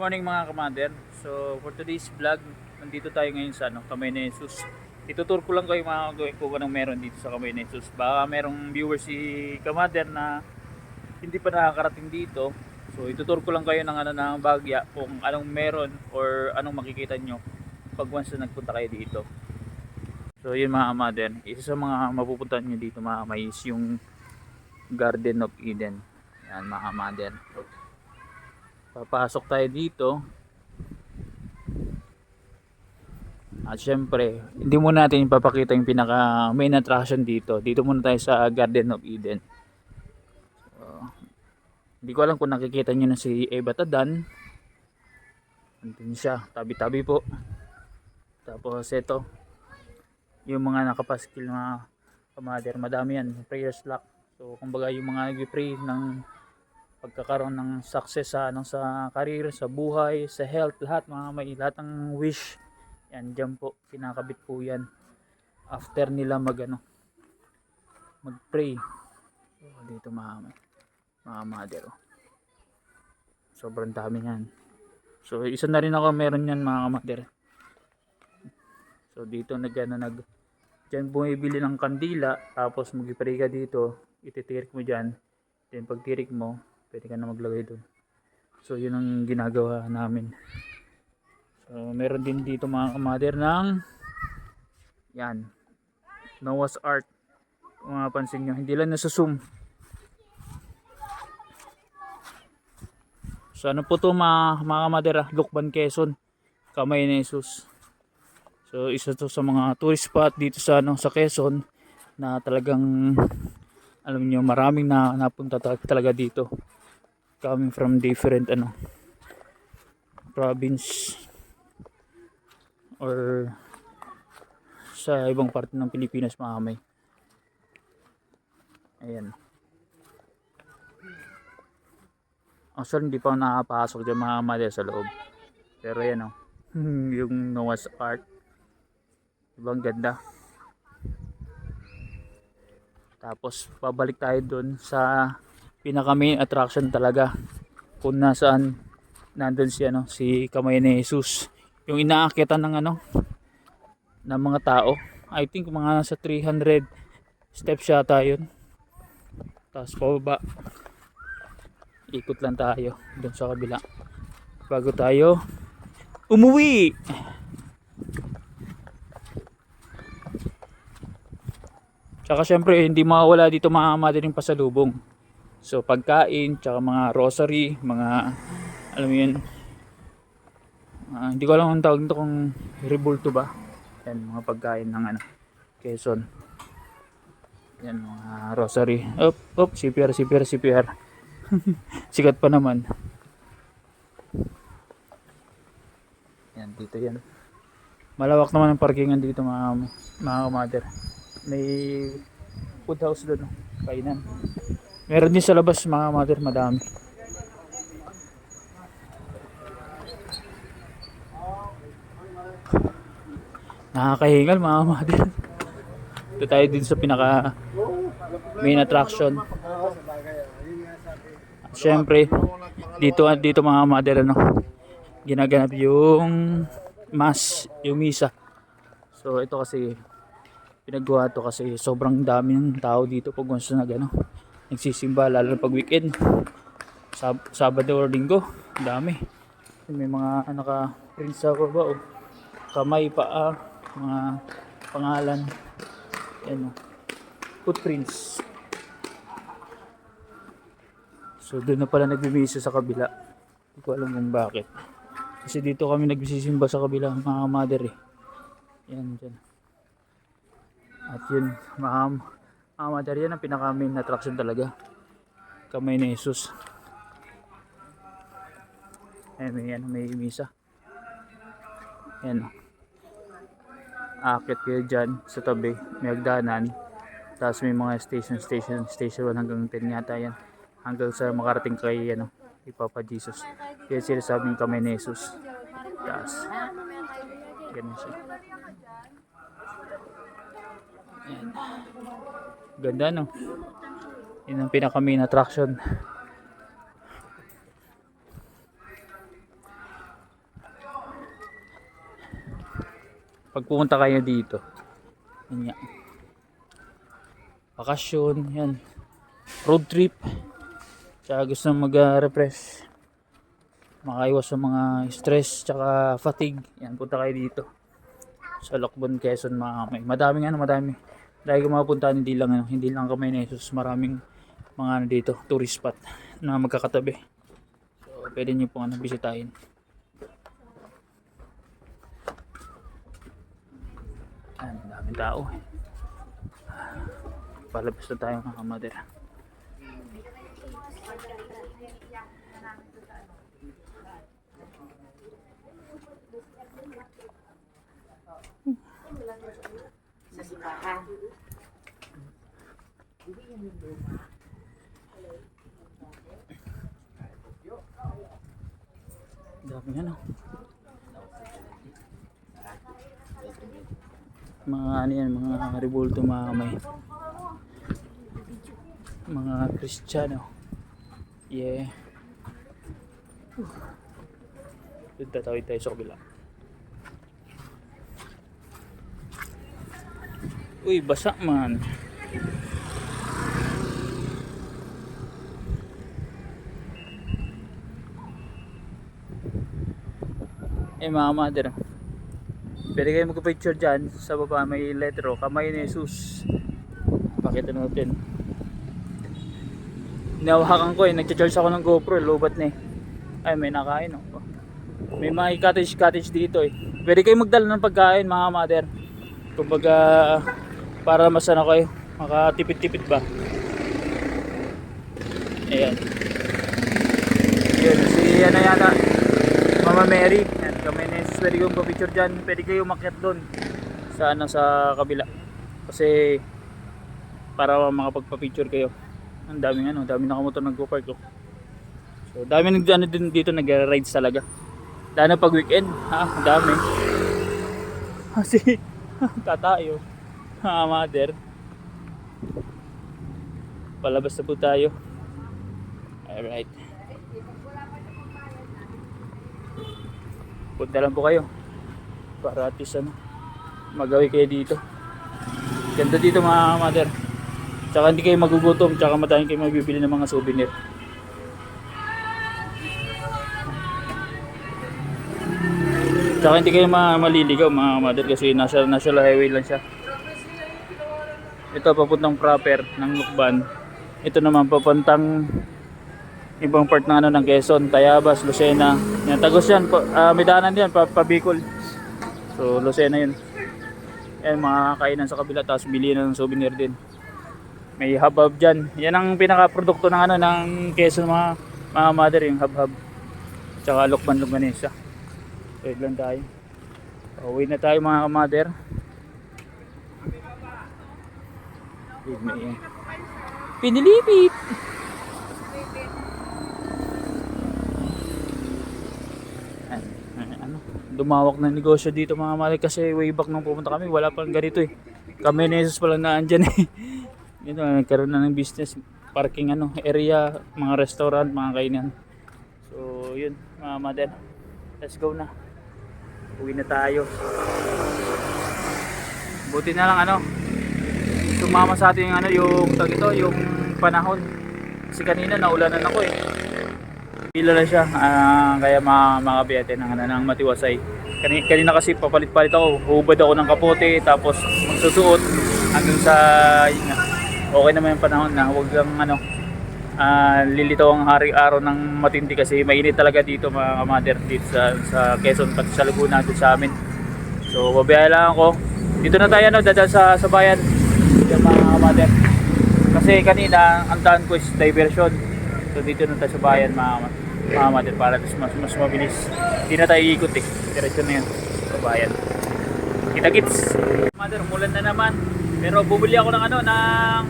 morning mga kamander. So for today's vlog, nandito tayo ngayon sa ano, Kamay na Jesus. Itutur ko lang kayo mga gawin ko anong meron dito sa Kamay na Jesus. Baka merong viewer si kamander na hindi pa nakakarating dito. So itutur ko lang kayo ng ano ng bagya kung anong meron or anong makikita nyo pag once na nagpunta kayo dito. So yun mga kamander, isa sa mga mapupuntahan nyo dito mga kamay is yung Garden of Eden. Yan mga kamander papasok tayo dito. At syempre hindi muna natin ipapakita yung pinaka main attraction dito. Dito muna tayo sa Garden of Eden. So, hindi ko alam kung nakikita nyo na si Eva Tadan. Andun siya tabi tabi po. Tapos ito yung mga nakapaskil na kamader madami yan. Prayer slack so kumbaga yung mga nag-pray ng pagkakaroon ng success sa anong sa career, sa buhay, sa health, lahat mga may lahat ng wish. Yan diyan po kinakabit po 'yan. After nila mag ano mag-pray. So, dito mga mga mother. oh. Sobrang dami niyan. So isa na rin ako meron niyan mga mother. So dito nag ano, nag diyan bumibili ng kandila tapos mag-pray ka dito, ititirik mo diyan. Then pag tirik mo, pwede ka na maglagay doon so yun ang ginagawa namin. So meron din dito mga kamader ng yan Noah's Ark. Kung mapansin nyo hindi lang nasa zoom so ano po to mga, mga kamader ah, Lukban Quezon. Kamay ni Jesus. So isa to sa mga tourist spot dito sa ano sa Quezon na talagang alam niyo maraming na napunta ta- talaga dito coming from different ano province or sa ibang parte ng Pilipinas mga kamay ayan. Actually hindi pa ako nakapasok dyan mga kamay sa loob. Pero yan oh. Yung Noah's Ark. Ibang ganda. Tapos babalik tayo dun sa pinaka main attraction talaga kung nasaan nandun si ano si kamay ni Jesus. Yung inaakitan ng ano ng mga tao. I think mga nasa 300 steps yata yun. Tapos pababa. Ikot lang tayo dun sa kabila. Bago tayo umuwi! Tsaka syempre hindi mawawala dito mga madaling pasalubong. So pagkain, tsaka mga rosary, mga alam mo yun. ah, hindi ko alam ang tawag nito kung rebulto ba. Yan mga pagkain ng ano, Quezon. Yan mga rosary. Op, op, CPR, CPR, CPR. Sikat pa naman. Yan dito yan. Malawak naman ang parkingan dito mga mga mother may food house doon kainan meron din sa labas mga mother madami. Nakakahingal mga mother. Ito tayo din sa pinaka main attraction. At syempre dito dito mga mother ano ginaganap yung mass yung misa. So ito kasi pinagawa to kasi sobrang dami ng tao dito pag once na gano nagsisimba lalo na pag weekend. Sab Sabado or Linggo dami. May mga naka print sa baba oh. kamay paa mga pangalan. Yan oh. footprints. So doon na pala nagbibisa sa kabila. Hindi ko alam kung bakit. Kasi dito kami nagsisimba sa kabila mga mother eh. Yan dyan. At yun, mga, mga mother yan ang pinaka main attraction talaga. Kamay ni Jesus. Ayan, may, yan, may misa. Ayan. Akit kayo dyan sa tabi. May hagdanan. Tapos may mga station, station, station 1 hanggang 10 yata yan. Hanggang sa makarating kay, ano, kay Papa Jesus. Kaya sila sabing kamay ni Jesus. Tapos, ganun siya. Ganda no. Yun ang pinaka main attraction. Pag pumunta kayo dito. Yan. yan. Bakasyon, yan. Road trip. Tsaka gusto mag-refresh. Makaiwas sa mga stress tsaka fatigue. Yan, punta kayo dito sa Lokbon, Quezon mga kamay. Ano, madami nga, madami. Dahil kung mapunta hindi lang ano, hindi lang kami na maraming mga ano dito, tourist spot na magkakatabi. So, pwede niyo pong ano, bisitahin. Ayan, daming tao. Palabas na tayo mga kamader. Sa simbahan. Daming ano. Mga ano yan, mga revolto mga may mga Kristiyano. Yeah. Doon tatawid tayo sa kabila. Uy, basa man. Eh mga mother, pwede kayo magpicture dyan sa baba may letro, kamay ni Jesus. Pakita natin. Nawahakan ko eh, nagcha-charge ako ng GoPro, lobat na eh. Ay, may nakain oh. May mga cottage cottage dito eh. Pwede kayo magdala ng pagkain mga mother. Kumbaga, para mas ano kayo, makatipid-tipid ba. Ayan. Yun, si ano yata, Mama Mary. Yan, kami ni Jesus, pwede kayong pa-picture dyan. Pwede kayo umakyat doon sa, ano, sa kabila. Kasi para makapagpa-picture kayo. Ang daming ano, daming nakamotor nagpo-park oh. So, dami nag ano din dito nag-rides talaga. Lalo na pag weekend, ha, ang dami. Kasi tatayo. Ha, mother. Palabas na po tayo. Alright. Punta lang po kayo. Para at least ano, magawi kayo dito. Ganda dito mga mother. Tsaka hindi kayo magugutom, tsaka madaling kayo mabibili ng mga souvenir. Tsaka hindi kayo ma maliligaw mga mother kasi nasa national highway lang siya. Ito papuntang proper ng Lukban. Ito naman papuntang ibang part ng ano ng Quezon, Tayabas, Lucena. Yan tagos yan, pa, ah, may daanan yan pa. So Lucena yun. Yan mga kainan sa kabila tapos bili na ng souvenir din. May habab dyan. Yan ang pinaka-produkto ng ano ng Quezon mga mga mother yung habhab. Tsaka Lukban Lukbanesa. Wait lang tayo. Uwi na tayo mga mother. Wait na yan. Pinilipit! Ano, dumawak na negosyo dito mga mali kasi way back nung pumunta kami wala pang ganito eh. Kami ni Jesus pa lang naandyan eh. Ito, nagkaroon na ng business parking ano area mga restaurant mga kainan. So yun mga mother let's go na. Uwi na tayo. Buti na lang ano sumama sa atin ano yung tag ito yung panahon kasi kanina naulanan ako eh Pila lang siya, ah, kaya mga, mga biyete ng, ng matiwasay. Kanina, kanina kasi papalit-palit ako, hubad ako ng kapote, tapos magsusuot hanggang sa, yun nga, okay naman yung panahon na huwag kang ano, ah, lilitaw ang hari araw ng matindi kasi mainit talaga dito mga kamader dito sa, sa Quezon pati sa Laguna dito sa amin. So babaya lang ako. Dito na tayo no, dadal sa, sa bayan. Yan mga kamader. Kasi kanina ang daan ko is diversion. So dito na tayo sa bayan mga kamader para mas, mas, mas mabilis. Hindi na tayo ikot eh. Diretso na yan sa bayan. Kita-kits. Mother, umulan na naman. Pero bumili ako ng ano, ng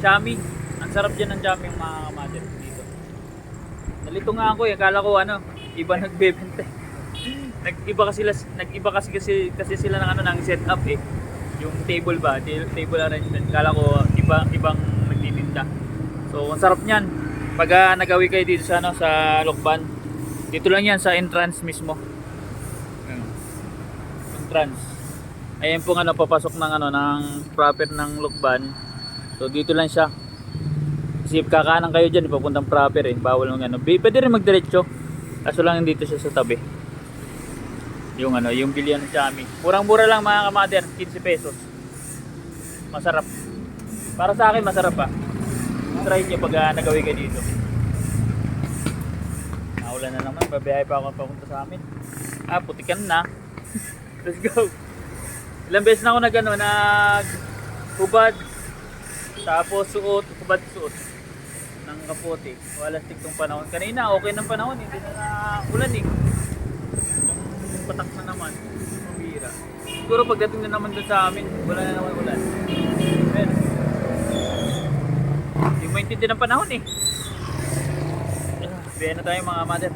chami. Ang sarap dyan ng chami mga mother dito. Nalito nga ako eh. Akala ko ano, iba nagbebenta. eh. Nag-iba kasi sila, nag-iba kasi, kasi kasi sila ng ano ng setup eh. Yung table ba, ta- table arrangement. Akala ko iba ibang nagtitinda. So, ang sarap niyan. Pag ah, nagawi kayo dito sa ano sa Lokban. Dito lang yan sa entrance mismo. Entrance. Ayan po ano papasok ng ano ng proper ng Lukban. So dito lang siya. Kasi kakanan kayo diyan papuntang proper eh. Bawal ng ano. Pwede rin magdiretso. Kaso lang dito siya sa tabi. Yung ano, yung bilihan ng Chami. Murang-mura lang mga kamader, 15 pesos. Masarap. Para sa akin masarap pa. Try niyo pag uh, nagawi ka dito. Naulan na naman, babiyahe pa ako papunta sa amin. Ah, putikan na. Let's go. Ilang beses na ako nag ano, nag hubad. Tapos suot, hubad suot ng kapote. Wala stick tong panahon. Kanina okay ng panahon, hindi na na ulan eh. Patak na naman. Pambira. Siguro pagdating na naman doon sa amin, wala na naman ulan. Pero, hindi mo intindi ng panahon eh. Biyahe na tayo mga mother.